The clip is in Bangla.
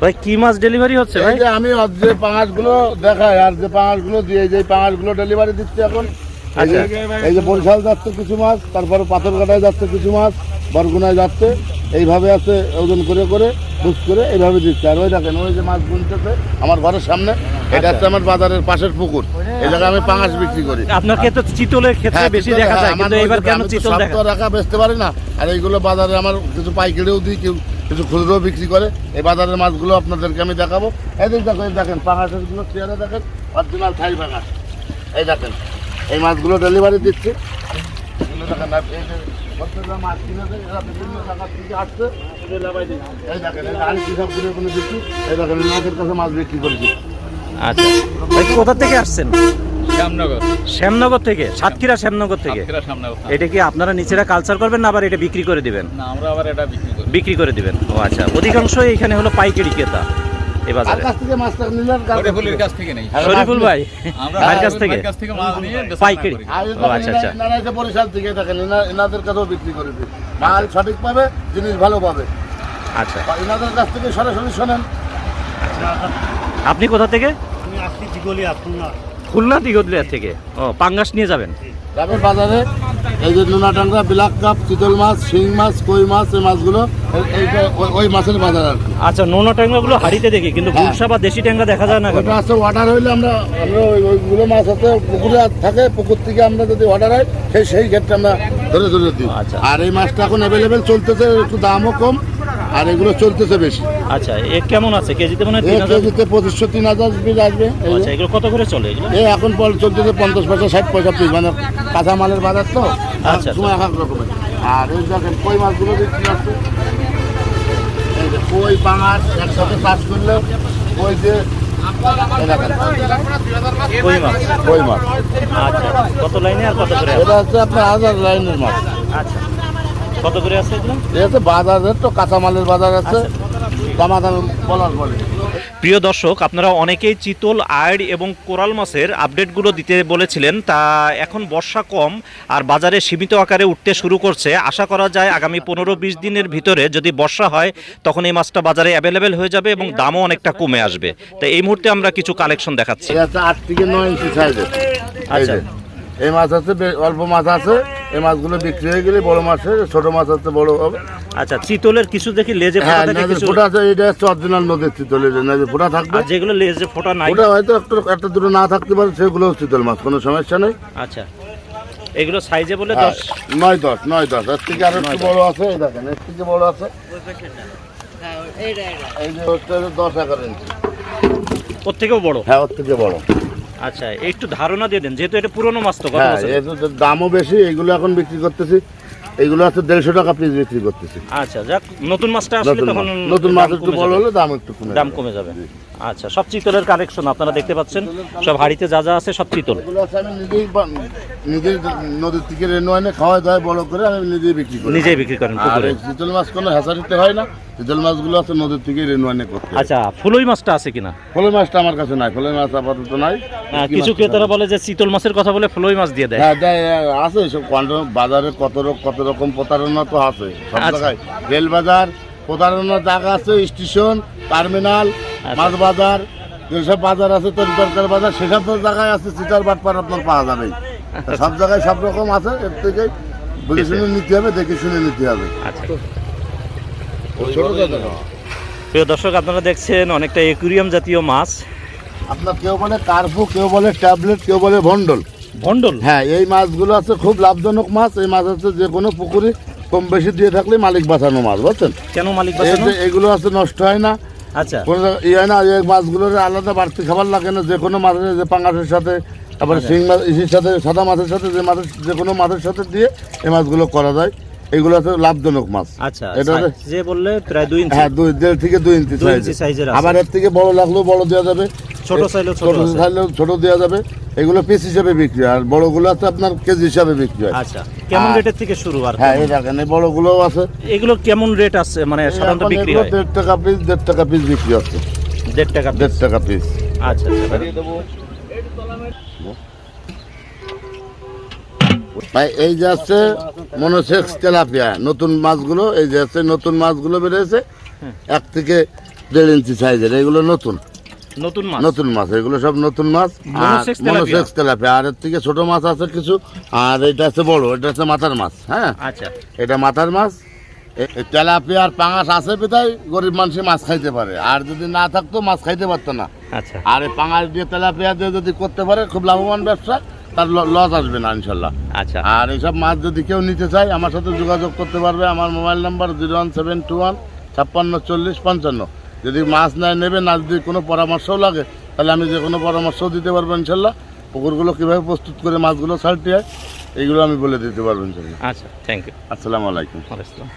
ভাই কি মাছ ডেলিভারি হচ্ছে ভাই? যে আমি যে পাঙাশগুলো দেখাই আর যে পাঙাশগুলো দিয়ে যে পাঙাশগুলো ডেলিভারি দিচ্ছি এখন এই যে- আচ্ছা। এই যে বরিশাল যাচ্ছে কিছু মাছ তারপরে পাথরঘাটায় যাচ্ছে কিছু মাছ বরগুনায় যাচ্ছে এইভাবে আছে ওজন করে করে বুঝ করে এইভাবে দিচ্ছে। আর ওই দেখেন ওই যে মাছ গুনতেছে আমার ঘরের সামনে এটা হচ্ছে আমার বাজারের পাশের পুকুর। এই জায়গায় আমি পাঙাশ বিক্রি করি। আপনাকে তো চিতলের ক্ষেত্রে হ্যাঁ, বেশি দেখা হ্যাঁ, যায় কিন্তু এবার কেন চিতল দেখা তো রাখা বেচতে পারি না। আর এইগুলো বাজারে আমার কিছু পাইকারিও দিই কেউ কিছু খুচরো বিক্রি করে। এই বাজারের মাছগুলো আপনাদেরকে আমি দেখাবো। এই দেখেন পাঙাশেরগুলো চেয়ারে দেখেন অরিজিনাল থাই পাঙাশ। এই দেখেন এই মাছগুলো ডেলিভারি দিচ্ছি। দেখেন প্রত্যেকটা মাছ কিনেছে এরা বিভিন্ন জায়গা থেকে আসছে। এই দেখেন এই দিচ্ছি। এই দেখেন মাছের কাছে মাছ বিক্রি করেছি। আচ্ছা। ভাই কোথা থেকে আসছেন? শ্যামনগর। শ্যামনগর থেকে? সাতক্ষীরা শ্যামনগর থেকে? এটা কি আপনারা নিচেরা কালচার করবেন না আবার এটা বিক্রি করে দিবেন? না আমরা আবার এটা বিক্রি করি। বিক্রি করে দিবেন। ও আচ্ছা অধিকাংশ এখানে হলো পাইকারি ক্রেতা এ কার বাজারে কাছ থেকে মাছটা নিলেন? কার কাছ থেকে? নেই। হ্যাঁ, শরীফুল ভাই আমরা কাছ থেকে? কাছ থেকে মাছ নিয়ে পাইকারি। ও, আচ্ছা, আচ্ছা। এনারা এসে বরিশাল থেকে দেখেন এনাদের কাছেও বিক্রি করে দিই। মাল সঠিক পাবে জিনিস ভালো পাবে। আচ্ছা। আর এনাদের কাছ থেকে সরাসরি শোনেন। আপনি কোথা থেকে? আমি আসছি দিগলি আসুন না। খুলনা দিগদলিয়া থেকে? ও পাঙ্গাস নিয়ে যাবেন? যাবে বাজারে এই যে নোনা টাংরা বিলাক কাপ চিতল মাছ শিং মাছ কই মাছ এই মাছগুলো এই- এইটা ওই- মাছের বাজার আর আচ্ছা নোনা ট্যাংরাগুলো হাড়িতে দেখি কিন্তু হ্যাঁ। গুলশা বা দেশি ট্যাংরা দেখা যায় না ওটা আছে অর্ডার হইলে আমরা আমরা ওই- ওইগুলো মাছ আছে পুকুরে থাকে পুকুর থেকে আমরা যদি অর্ডার হয় সেই সেই ক্ষেত্রে আমরা ধরে ধরে দিই। আচ্ছা। আর এই মাছটা এখন অ্যাভেলেবেল চলতেছে একটু দামও কম। আর এগুলো চলতেছে বেশি। আচ্ছা এ কেমন আছে? কেজিতে মনে হয় এক তিন হাজার? কেজিতে পঁচিশশো তিন হাজার পিস আসবে এই আচ্ছা এগুলো কত করে চলে এগুলো? এই এখন পল- চলতেছে পঞ্চাশ পয়সা ষাট পয়সা পিস মানে কাঁচা মালের বাজার তো। আচ্ছা। সময় এক এক রকমের। আর এই দেখেন কই মাছগুলো বিক্রি আছে এই যে কই পাঙাশ একসাথে চাষ করলে কই যে এই দেখেন, কই মাছ? কই মাছ। আচ্ছা কত লাইনে আর কত করে? আছে? এটা হচ্ছে আপনার হাজার লাইনের মাছ। আচ্ছা। কত করে আছে এগুলো? বাজারের তো কাঁচা মালের বাজার আছে। দামাদাম বলার পরে। প্রিয় দর্শক আপনারা অনেকেই চিতল আইড এবং কোরাল মাছের আপডেটগুলো দিতে বলেছিলেন তা এখন বর্ষা কম আর বাজারে সীমিত আকারে উঠতে শুরু করছে। আশা করা যায় আগামী পনেরো বিশ দিনের ভিতরে যদি বর্ষা হয় তখন এই মাছটা বাজারে অ্যাভেলেবেল হয়ে যাবে এবং দামও অনেকটা কমে আসবে। তো এই মুহূর্তে আমরা কিছু কালেকশন দেখাচ্ছি। আট থেকে নয় ইঞ্চি সাইজের আচ্ছা। এই মাছ আছে অল্প মাছ আছে। এই মাছগুলো বিক্রি হয়ে গেলে বড় মাছ হয়ে ছোট মাছ আছে বড় হবে। আচ্ছা চিতলের কিছু দেখি লেজে হ্যাঁ ফোটা কিছু ফোটা আছে এটা হচ্ছে অরিজিনাল নদীর চিতল এই যে নদীর ফোটা থাকবে। আর যেগুলো লেজে ফোটা নাই ওটা হয়তো একটু একটা দুটো না থাকতে পারে সেগুলো চিতল মাছ কোনো সমস্যা নেই। আচ্ছা এগুলো সাইজে বলে হ্যাঁ, দশ? নয় দশ নয় দশ। এর থেকে আর একটু বড় আছে এই দেখেন এর থেকে বড় আছে। এই যে হচ্ছে দশ এগারো ইঞ্চি। ওর থেকেও বড়? হ্যাঁ ওর থেকে বড়। আচ্ছা একটু ধারণা দিয়ে দেন যেহেতু এটা পুরনো মাছ তো হ্যাঁ এর দামও বেশি এইগুলো এখন বিক্রি করতেছি। এগুলো আছে দেড়শো টাকা পিস বিক্রি করতেছি। আচ্ছা যাক নতুন মাছটা আসলে তখন নতুন মাছ একটু বড় হলে দাম একটু কমে দাম কমে যাবে। আচ্ছা সব চিতলের কালেকশন আপনারা দেখতে পাচ্ছেন। সব হাড়িতে যা যা আছে সব চিতল। নিজেই নদীর থেকে রেনু এনে খাওয়া দাওয়া বড় করে আমি নিজেই বিক্রি করি। নিজেই বিক্রি করেন পুকুরে? চিতল মাছ কোনো হেঁচারিতে হয় না চিতল মাছগুলো আছে নদীর থেকে রেনু এনে করতে আচ্ছা ফুলই মাছটা আছে কিনা? ফলের মাছটা আমার কাছে নাই ফলের মাছ আপাতত নাই। আহ, কিছু ক্রেতারা বলে যে চিতল মাছের কথা বলে ফুলই মাছ দিয়ে দেয়। হ্যাঁ দেয় হ্যাঁ, আছে সব বাজারে কত রকম কত রকম প্রতারণা তো আছে সব আচ্ছা। জায়গায়। রেল বাজার প্রতারণার জায়গা আছে স্টেশন টার্মিনাল। মাছ বাজার যেসব বাজার আছে তরি তরকার বাজার সেসব তো জায়গায় আছে চিটার বাটপার আপনার পাওয়া যাবে সব জায়গায় সব রকম আছে এর থেকে বুঝে শুনে নিতে হবে দেখে শুনে নিতে হবে। আচ্ছা। প্রিয় দর্শক আপনারা দেখছেন অনেকটা একুরিয়াম জাতীয় মাছ। আপনার কেউ বলে কার্পু কেউ বলে ট্যাবলেট কেউ বলে ভন্ডল ভন্ডল হ্যাঁ এই মাছগুলো আছে খুব লাভজনক মাছ। এই মাছ হচ্ছে যে কোনো পুকুরে কম বেশি দিয়ে থাকলে মালিক বাঁচানো মাছ বুঝছেন? কেন মালিক এগুলো আছে নষ্ট হয় না। আচ্ছা। কোনো ইয়ে না এই মাছগুলোর আলাদা বাড়তি খাবার লাগে না যে কোনো মাছের যে পাঙ্গাসের সাথে তারপরে শিং মাছ ইসির সাথে সাদা মাছের সাথে যে মাছের যে কোনো মাছের সাথে দিয়ে এই মাছগুলো করা যায়। এগুলো আছে লাভজনক মাছ। আচ্ছা এটা যে বললে প্রায় দুই ইঞ্চি। হ্যাঁ দুই দেড় থেকে দুই ইঞ্চি আছে। আবার এর থেকে বড় লাগলেও বড় দেওয়া যাবে। ছোট চাইলেও ছোট ছোট চাইলেও ছোট দেওয়া যাবে। এগুলো পিস হিসাবে বিক্রি হয়। আর বড়গুলো আছে আপনার কেজি হিসাবে বিক্রি হয়। আচ্ছা কেমন রেটের থেকে শুরু আর হ্যাঁ এই দেখেন এই বড়গুলোও আছে। এগুলো কেমন রেট আছে? মানে সাধারণত বিক্রি হয়? দেড় টাকা পিস দেড় টাকা পিস বিক্রি হচ্ছে। দেড় টাকা দেড় টাকা পিস আচ্ছা আচ্ছা। ভাই এই যে আছে মনোসেক্স তেলাপিয়া। নতুন মাছগুলো এই যে আছে নতুন মাছগুলো বেরিয়েছে। এক থেকে দেড় ইঞ্চি সাইজের এগুলো নতুন। নতুন মাছ? নতুন মাছ এগুলো সব নতুন মাছ? Monosex tilapia. আর এর থেকে ছোট মাছ আছে কিছু আর এটা আছে বড় এটা আছে মাথার মাছ হ্যাঁ? আচ্ছা। এটা মাথার মাছ। তেলাপিয়া আর পাঙাশ আছে বিধায় গরিব মানুষ মাছ খাইতে পারে। আর যদি না থাকতো মাছ খাইতে পারতো না। আচ্ছা। আর এই পাঙাশ দিয়ে তেলাপিয়া দিয়ে যদি করতে পারে খুব লাভবান ব্যবসা। তার লস আসবে না ইনশাল্লাহ। আচ্ছা। আর এইসব মাছ যদি কেউ নিতে চায় আমার সাথে যোগাযোগ করতে পারবে আমার mobile number zero one seven two one ছাপ্পান্ন চল্লিশ পঞ্চান্ন। যদি মাছ নেয় নেবে না যদি কোনো পরামর্শও লাগে তাহলে আমি যে কোনো পরামর্শও দিতে পারব ইনশাল্লাহ। পুকুরগুলো কীভাবে প্রস্তুত করে মাছগুলো ছাড়তে হয় এইগুলো আমি বলে দিতে পারব ইনশাল্লাহ। আচ্ছা থ্যাংক ইউ আসসালামু আলাইকুম। আসসালাম।